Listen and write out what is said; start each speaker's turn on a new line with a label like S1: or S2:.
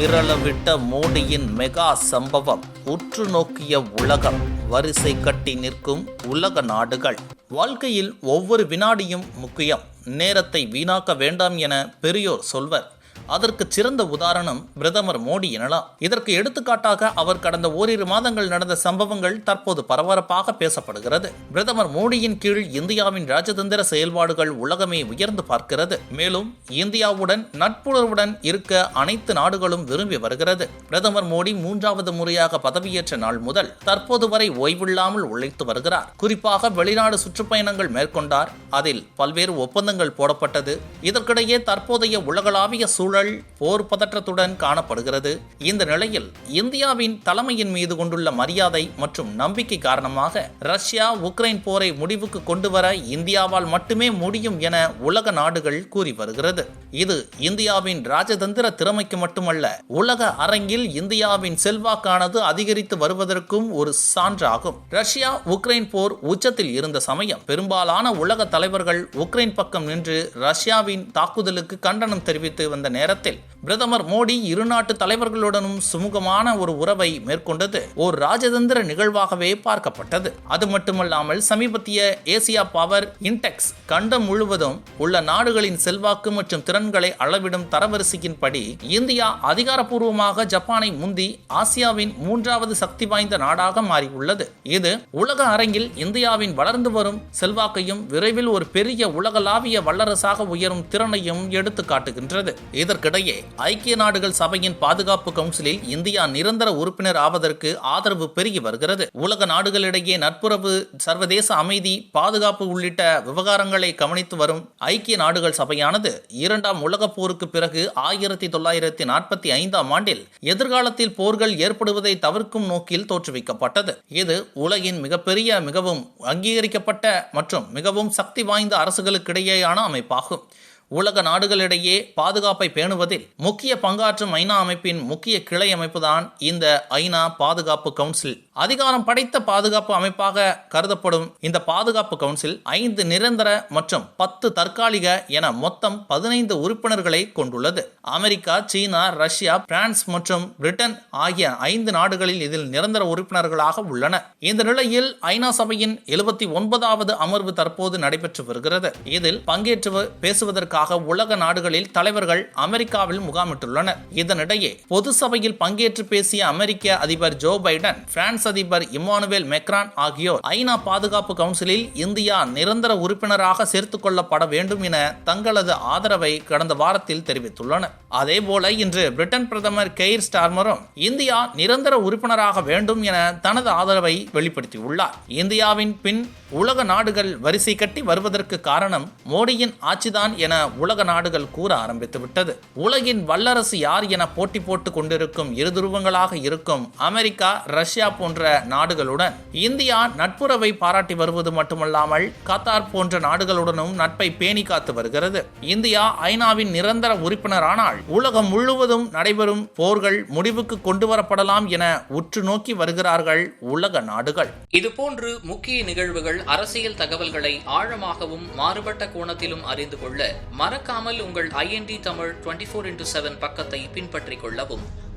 S1: மிரளவிட்ட மோடியின் மெகா சம்பவம் உற்று நோக்கிய உலகம். வரிசை கட்டி நிற்கும் உலக நாடுகள். வாழ்க்கையில் ஒவ்வொரு வினாடியும் முக்கியம். நேரத்தை வீணாக்க வேண்டாம் என பெரியோர் சொல்வர். அதற்கு சிறந்த உதாரணம் பிரதமர் மோடி எனலாம். இதற்கு எடுத்துக்காட்டாக அவர் கடந்த ஓரிரு மாதங்கள் நடந்த சம்பவங்கள் தற்போது பரபரப்பாக பேசப்படுகிறது. பிரதமர் மோடியின் கீழ் இந்தியாவின் ராஜதந்திர செயல்பாடுகள் உலகமே உயர்ந்து பார்க்கிறது. மேலும் இந்தியாவுடன் நட்புணர்வுடன் இருக்க அனைத்து நாடுகளும் விரும்பி வருகிறது. பிரதமர் மோடி மூன்றாவது முறையாக பதவியேற்ற நாள் முதல் தற்போது வரை ஓய்வில்லாமல் உழைத்து வருகிறார். குறிப்பாக வெளிநாடு சுற்றுப்பயணங்கள் மேற்கொண்டார். அதில் பல்வேறு ஒப்பந்தங்கள் போடப்பட்டது. இதற்கிடையே தற்போதைய உலகளாவிய சூழல் போர் பதற்றத்துடன் காணப்படுகிறது. இந்த நிலையில் இந்தியாவின் தலைமையின் மீது கொண்டுள்ள மரியாதை மற்றும் நம்பிக்கை காரணமாக ரஷ்யா உக்ரைன் போரை முடிவுக்கு கொண்டு வர இந்தியாவால் மட்டுமே முடியும் என உலக நாடுகள் கூறி வருகிறது. இது இந்தியாவின் ராஜதந்திர திறமைக்கு மட்டுமல்ல உலக அரங்கில் இந்தியாவின் செல்வாக்கானது அதிகரித்து வருவதற்கும் ஒரு சான்றாகும். ரஷ்யா உக்ரைன் போர் உச்சத்தில் இருந்த சமயம் பெரும்பாலான உலக தலைவர்கள் உக்ரைன் பக்கம் நின்று ரஷ்யாவின் தாக்குதலுக்கு கண்டனம் தெரிவித்து வந்த நேரத்தில் பிரதமர் மோடி இரு நாட்டு தலைவர்களுடனும் சுமூகமான ஒரு உறவை மேற்கொண்டது ஒரு ராஜதந்திர நிகழ்வாகவே பார்க்கப்பட்டது. அது மட்டுமல்லாமல் சமீபத்திய ஏசியா பவர் இன்டெக்ஸ் கண்டம் முழுவதும் உள்ள நாடுகளின் செல்வாக்கு மற்றும் திறன்களை அளவிடும் தரவரிசையின்படி இந்தியா அதிகாரப்பூர்வமாக ஜப்பானை முந்தி ஆசியாவின் மூன்றாவது சக்தி வாய்ந்த நாடாக மாறியுள்ளது. இது உலக அரங்கில் இந்தியாவின் வளர்ந்து வரும் செல்வாக்கையும் விரைவில் ஒரு பெரிய உலகளாவிய வல்லரசாக உயரும் திறனையும் எடுத்து காட்டுகின்றது இதற்கு இதற்கிடையே ஐக்கிய நாடுகள் சபையின் பாதுகாப்பு கவுன்சிலில் இந்தியா நிரந்தர உறுப்பினர் ஆவதற்கு ஆதரவு பெருகி வருகிறது. உலக நாடுகளிடையே நட்புறவு சர்வதேச அமைதி பாதுகாப்பு உள்ளிட்ட விவகாரங்களை கவனித்து வரும் ஐக்கிய நாடுகள் சபையானது இரண்டாம் உலகப் போருக்கு பிறகு ஆயிரத்தி தொள்ளாயிரத்தி நாற்பத்தி ஐந்தாம் ஆண்டில் எதிர்காலத்தில் போர்கள் ஏற்படுவதை தவிர்க்கும் நோக்கில் தோற்றுவிக்கப்பட்டது. இது உலகின் மிகப்பெரிய மிகவும் அங்கீகரிக்கப்பட்ட மற்றும் மிகவும் சக்தி வாய்ந்த அரசுகளுக்கிடையேயான அமைப்பாகும். உலக நாடுகளிடையே பாதுகாப்பை பேணுவதில் முக்கிய பங்காற்றும் ஐநா அமைப்பின் முக்கிய கிளை அமைப்புதான் இந்த ஐநா பாதுகாப்பு கவுன்சில். அதிகாரம் படைத்த பாதுகாப்பு அமைப்பாக கருதப்படும் இந்த பாதுகாப்பு கவுன்சில் ஐந்து நிரந்தர மற்றும் பத்து தற்காலிக என மொத்தம் பதினைந்து உறுப்பினர்களை கொண்டுள்ளது. அமெரிக்கா சீனா ரஷ்யா பிரான்ஸ் மற்றும் பிரிட்டன் ஆகிய ஐந்து நாடுகளில் இதில் நிரந்தர உறுப்பினர்களாக உள்ளன. இந்த நிலையில் ஐநா சபையின் எழுபத்தி ஒன்பதாவது அமர்வு தற்போது நடைபெற்று வருகிறது. இதில் பங்கேற்று பேசுவதற்காக உலக நாடுகளில் தலைவர்கள் அமெரிக்காவில் முகாமிட்டுள்ளனர். இதனிடையே பொது சபையில் பங்கேற்று பேசிய அமெரிக்க அதிபர் ஜோ பைடன் பிரான்ஸ் அதிபர் இமானுவேல் மெக்ரான் ஆகியோர் ஐநா பாதுகாப்பு கவுன்சிலில் இந்தியா நிரந்தர உறுப்பினராக சேர்த்துக் கொள்ளப்பட வேண்டும் என தங்களது ஆதரவை கடந்த வாரத்தில் தெரிவித்துள்ளனர். அதேபோல இன்று பிரிட்டன் பிரதமர் கெய்ர் ஸ்டார்மரும் இந்தியா நிரந்தர உறுப்பினராக வேண்டும் என தனது ஆதரவை வெளிப்படுத்தியுள்ளார். இந்தியாவின் பின் உலக நாடுகள் வரிசை கட்டி வருவதற்கு காரணம் மோடியின் ஆட்சிதான் என உலக நாடுகள் கூற ஆரம்பித்துவிட்டது. உலகின் வல்லரசு யார் என போட்டி போட்டுக் கொண்டிருக்கும் இரு துருவங்களாக இருக்கும் அமெரிக்கா ரஷ்யா போன்ற நாடுகளுடன் இந்தியா நட்புறவை பாராட்டி வருவது மட்டுமல்லாமல் கத்தார் போன்ற நாடுகளுடனும் நட்பை பேணி காத்து வருகிறது. இந்தியா ஐநாவின் நிரந்தர உறுப்பினரானால் உலகம் முழுவதும் நடைபெறும் போர்கள் முடிவுக்கு கொண்டு வரப்படலாம் என உற்று நோக்கி வருகிறார்கள் உலக நாடுகள்.
S2: இதுபோன்று முக்கிய நிகழ்வுகள் அரசியல் தகவல்களை ஆழமாகவும் மாறுபட்ட கோணத்திலும் அறிந்து கொள்ள மறக்காமல் உங்கள் IND Tamil twenty four into seven பக்கத்தை பின்பற்றிக் கொள்ளவும்.